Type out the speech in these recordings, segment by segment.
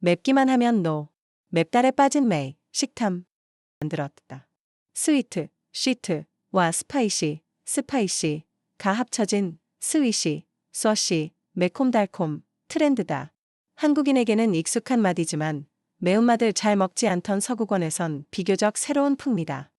맵기만 하면 노. 맵달에 빠진 메이, 식탐. 만들었다. 스위트, 쉬트와 스파이시, 스파이시 가 합쳐진 스위시, 써시, 매콤달콤, 트렌드다. 한국인에게는 익숙한 맛이지만 매운맛을 잘 먹지 않던 서구권에선 비교적 새로운 풍미다.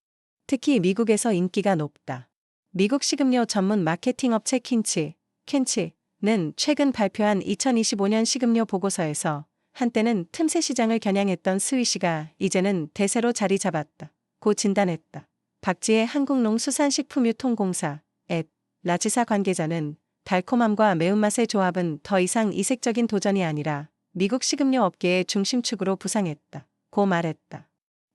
특히 미국에서 인기가 높다. 미국 식음료 전문 마케팅 업체 킨치, 켄치는 최근 발표한 2025년 식음료 보고서에서 한때는 틈새 시장을 겨냥했던 스위시가 이제는 대세로 자리 잡았다. 고 진단했다. 박지의 한국농수산식품유통공사 앱 라치사 관계자는 달콤함과 매운맛의 조합은 더 이상 이색적인 도전이 아니라 미국 식음료 업계의 중심축으로 부상했다. 고 말했다.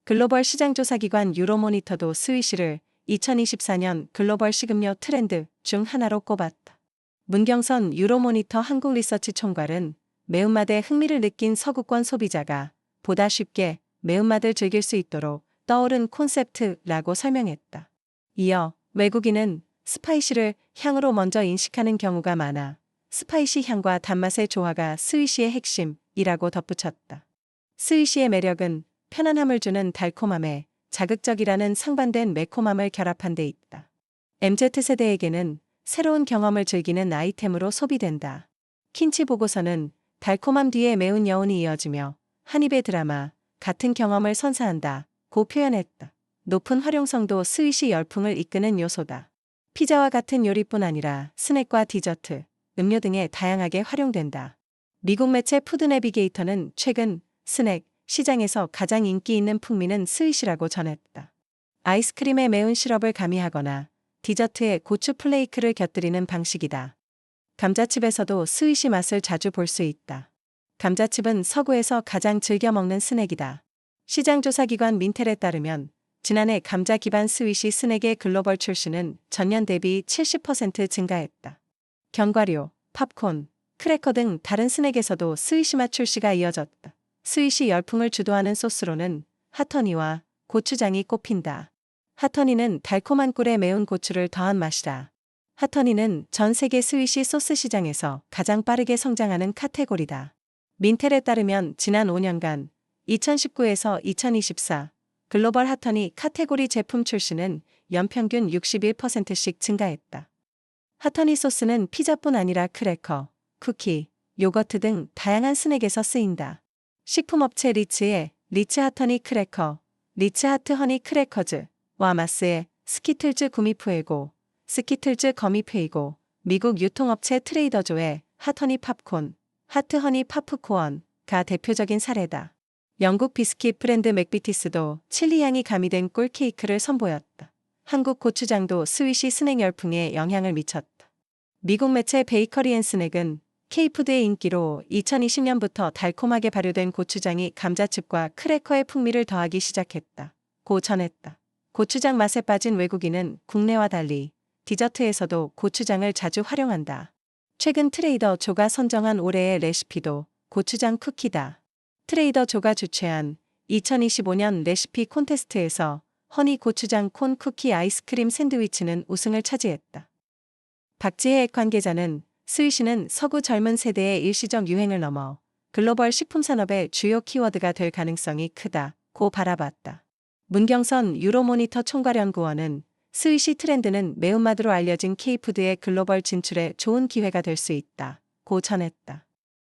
글로벌 시장조사기관 유로모니터도 스위시를 2024년 글로벌 식음료 트렌드 중 하나로 꼽았다. 문경선 유로모니터 한국 리서치 총괄은 매운맛에 흥미를 느낀 서구권 소비자가 보다 쉽게 매운맛을 즐길 수 있도록 떠오른 콘셉트라고 설명했다. 이어 외국인은 스파이시를 향으로 먼저 인식하는 경우가 많아 스파이시 향과 단맛의 조화가 스위시의 핵심이라고 덧붙였다. 스위시의 매력은 편안함을 주는 달콤함에 자극적이라는 상반된 매콤함을 결합한 데 있다. MZ세대에게는 새로운 경험을 즐기는 아이템으로 소비된다. 킨치 보고서는 달콤함 뒤에 매운 여운이 이어지며 한 입의 드라마 같은 경험을 선사한다. 고 표현했다. 높은 활용성도 스윗이 열풍을 이끄는 요소다. 피자와 같은 요리뿐 아니라 스낵과 디저트, 음료 등에 다양하게 활용된다. 미국 매체 푸드 내비게이터는 최근 스낵 시장에서 가장 인기 있는 풍미는 스윗이라고 전했다. 아이스크림에 매운 시럽을 가미하거나 디저트에 고추 플레이크를 곁들이는 방식이다. 감자칩에서도 스윗이 맛을 자주 볼 수 있다. 감자칩은 서구에서 가장 즐겨 먹는 스낵이다. 시장조사기관 민텔에 따르면 지난해 감자 기반 스윗이 스낵의 글로벌 출시는 전년 대비 70% 증가했다. 견과류, 팝콘, 크래커 등 다른 스낵에서도 스윗이 맛 출시가 이어졌다. 스윗이 열풍을 주도하는 소스로는 핫허니와 고추장이 꼽힌다. 핫허니는 달콤한 꿀에 매운 고추를 더한 맛이다. 핫허니는 전 세계 스윗이 소스 시장에서 가장 빠르게 성장하는 카테고리다. 민텔에 따르면 지난 5년간 2019에서 2024 글로벌 핫허니 카테고리 제품 출시는 연평균 61%씩 증가했다. 핫허니 소스는 피자뿐 아니라 크래커, 쿠키, 요거트 등 다양한 스낵에서 쓰인다. 식품업체 리츠의 리츠 핫허니 크래커, 리츠 하트 허니 크래커즈, 와마스의 스키틀즈 구미프에고, 스키틀즈 거미페이고, 미국 유통업체 트레이더조의 핫허니 팝콘, 하트 허니 파프코언가 대표적인 사례다. 영국 비스킷 브랜드 맥비티스도 칠리향이 가미된 꿀 케이크를 선보였다. 한국 고추장도 스위시 스낵 열풍에 영향을 미쳤다. 미국 매체 베이커리 앤 스낵은 케이푸드의 인기로 2020년부터 달콤하게 발효된 고추장이 감자칩과 크래커의 풍미를 더하기 시작했다. 고 전했다. 고추장 맛에 빠진 외국인은 국내와 달리 디저트에서도 고추장을 자주 활용한다. 최근 트레이더 조가 선정한 올해의 레시피도 고추장 쿠키다. 트레이더 조가 주최한 2025년 레시피 콘테스트에서 허니 고추장 콘 쿠키 아이스크림 샌드위치는 우승을 차지했다. 박지혜 관계자는 스위시는 서구 젊은 세대의 일시적 유행을 넘어 글로벌 식품 산업의 주요 키워드가 될 가능성이 크다. 고 바라봤다. 문경선 유로모니터 총괄연구원은 스위시 트렌드는 매운맛으로 알려진 케이푸드의 글로벌 진출에 좋은 기회가 될 수 있다. 고 전했다.